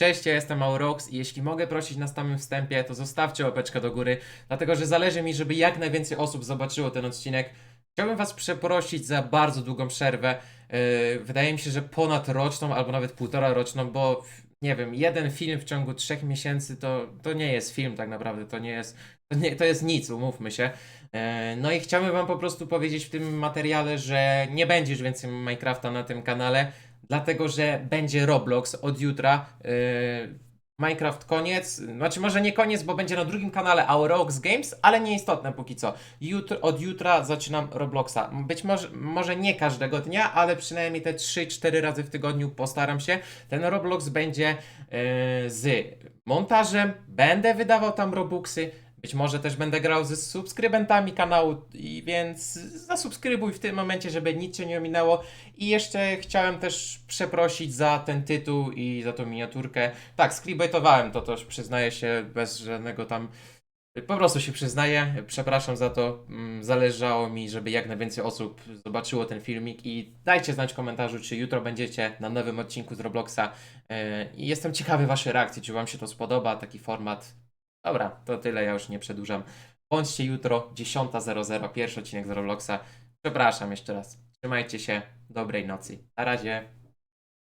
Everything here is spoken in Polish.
Cześć, ja jestem Aurox i jeśli mogę prosić na samym wstępie, to zostawcie łapeczkę do góry, dlatego że zależy mi, żeby jak najwięcej osób zobaczyło ten odcinek. Chciałbym Was przeprosić za bardzo długą przerwę. Yy, wydaje mi się, że ponad roczną albo nawet półtora roczną, bo nie wiem, jeden film w ciągu trzech miesięcy to, to nie jest film tak naprawdę, to nie jest, to, nie, to jest nic, umówmy się. Yy, No i chciałbym Wam po prostu powiedzieć w tym materiale, że nie będzie już więcej Minecrafta na tym kanale, dlatego że będzie Roblox od jutra. Yy, Minecraft koniec, znaczy może nie koniec, bo będzie na drugim kanale Aurox Games, ale nieistotne póki co. Od jutra zaczynam Robloxa. Być może, może nie każdego dnia, ale przynajmniej te 3-4 razy w tygodniu postaram się. Ten Roblox będzie yy, z montażem, będę wydawał tam Robuxy, być może też będę grał ze subskrybentami kanału, i więc zasubskrybuj w tym momencie, żeby nic cię nie ominęło. I jeszcze chciałem też przeprosić za ten tytuł i za tą miniaturkę. Tak, sklibaitowałem to też, przyznaję się, bez żadnego tam... Po prostu się przyznaję, przepraszam za to. Mm, Zależało mi, żeby jak najwięcej osób zobaczyło ten filmik i dajcie znać w komentarzu, czy jutro będziecie na nowym odcinku z Robloxa. Yy, I jestem ciekawy waszej reakcji, czy wam się to spodoba, taki format. Dobra, to tyle, ja już nie przedłużam. Bądźcie jutro, 10.00, pierwszy odcinek z Robloxa. Przepraszam jeszcze raz. Trzymajcie się, dobrej nocy. Na razie.